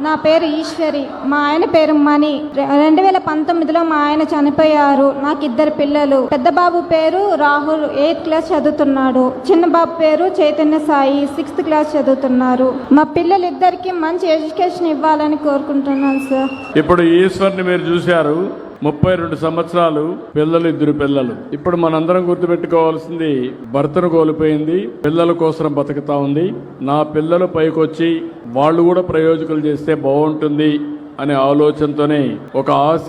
నా పేరు ఈశ్వరి. మా ఆయన పేరు మణి. రె- రెండు వేల పంతొమ్మిదిలో మా ఆయన చనిపోయారు. నాకు ఇద్దరు పిల్లలు. పెద్ద బాబు పేరు రాహుల్. ఎయిత్ క్లాస్ చదువుతున్నాడు. చిన్న బాబు పేరు చైతన్య సాయి. సిక్స్త్ క్లాస్ చదువుతున్నారు. మా పిల్లలిద్దరికి మంచి ఎడ్యుకేషన్ ఇవ్వాలని కోరుకుంటున్నాను సార్. ఇప్పుడు ఈశ్వర్ని మీరు చూశారు. ముప్పై రెండు సంవత్సరాలు పిల్లలు ఇద్దరు పిల్లలు. ఇప్పుడు మనందరం గుర్తుపెట్టుకోవాల్సింది భర్తను కోల్పోయింది పిల్లల కోసం బతుకుతా ఉంది. నా పిల్లలు పైకొచ్చి వాళ్ళు కూడా ప్రయోజకులు చేస్తే బాగుంటుంది అనే ఆలోచనతోనే ఒక ఆశ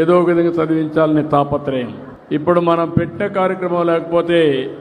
ఏదో ఒక విధంగా చదివించాలనే తాపత్రయం. ఇప్పుడు మనం పెట్టే కార్యక్రమం లేకపోతే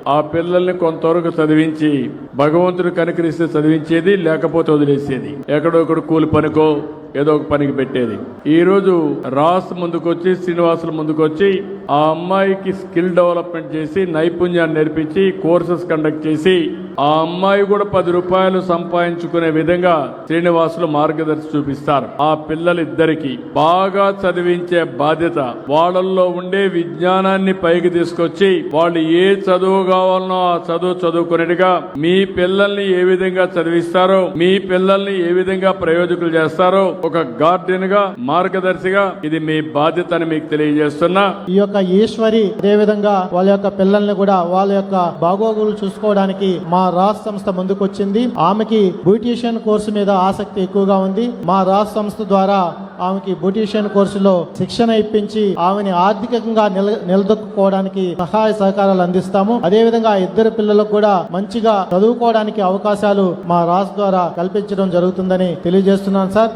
ఆ పిల్లల్ని కొంతవరకు చదివించి భగవంతుడు కనికరిస్తే చదివించేది లేకపోతే వదిలేసేది. ఎక్కడో ఇక్కడ కూలి పనికో ఏదో ఒక పనికి పెట్టేది. ఈ రోజు రాస్ ముందుకొచ్చి శ్రీనివాసులు ముందుకొచ్చి ఆ అమ్మాయికి స్కిల్ డెవలప్మెంట్ చేసి నైపుణ్యాన్ని నేర్పించి కోర్సెస్ కండక్ట్ చేసి ఆ అమ్మాయి కూడా పది రూపాయలు సంపాదించుకునే విధంగా శ్రీనివాసులు మార్గదర్శి చూపిస్తారు. ఆ పిల్లలిద్దరికి బాగా చదివించే బాధ్యత వాళ్ళల్లో ఉండే విజ్ఞానాన్ని పైకి తీసుకొచ్చి వాళ్ళు ఏ చదువు కావాలనో ఆ చదువు చదువుకునేట్టుగా మీ పిల్లల్ని ఏ విధంగా చదివిస్తారో మీ పిల్లల్ని ఏ విధంగా ప్రయోజకులు చేస్తారో ఒక గార్డెన్గా మార్గదర్శిగా ఇది మీ బాధ్యత అని మీకు తెలియజేస్తున్నా. ఈ యొక్క ఈశ్వరి అదే విధంగా వాళ్ళ యొక్క పిల్లల్ని కూడా వాళ్ళ యొక్క బాగోగులు చూసుకోవడానికి మా రాజ్ సంస్థ ముందుకొచ్చింది. ఆమెకి బ్యూటీషియన్ కోర్సు మీద ఆసక్తి ఎక్కువగా ఉంది. మా రాజ్ సంస్థ ద్వారా ఆమెకి బ్యూటీషియన్ కోర్సులో శిక్షణ ఇప్పించి ఆమెని ఆర్థికంగా నిల నిలదొక్కుకోవడానికి సహాయ సహకారాలు అందిస్తాము. అదేవిధంగా ఆ ఇద్దరు పిల్లలకు కూడా మంచిగా చదువుకోవడానికి అవకాశాలు మా రాజ్ ద్వారా కల్పించడం జరుగుతుందని తెలియజేస్తున్నాను సార్.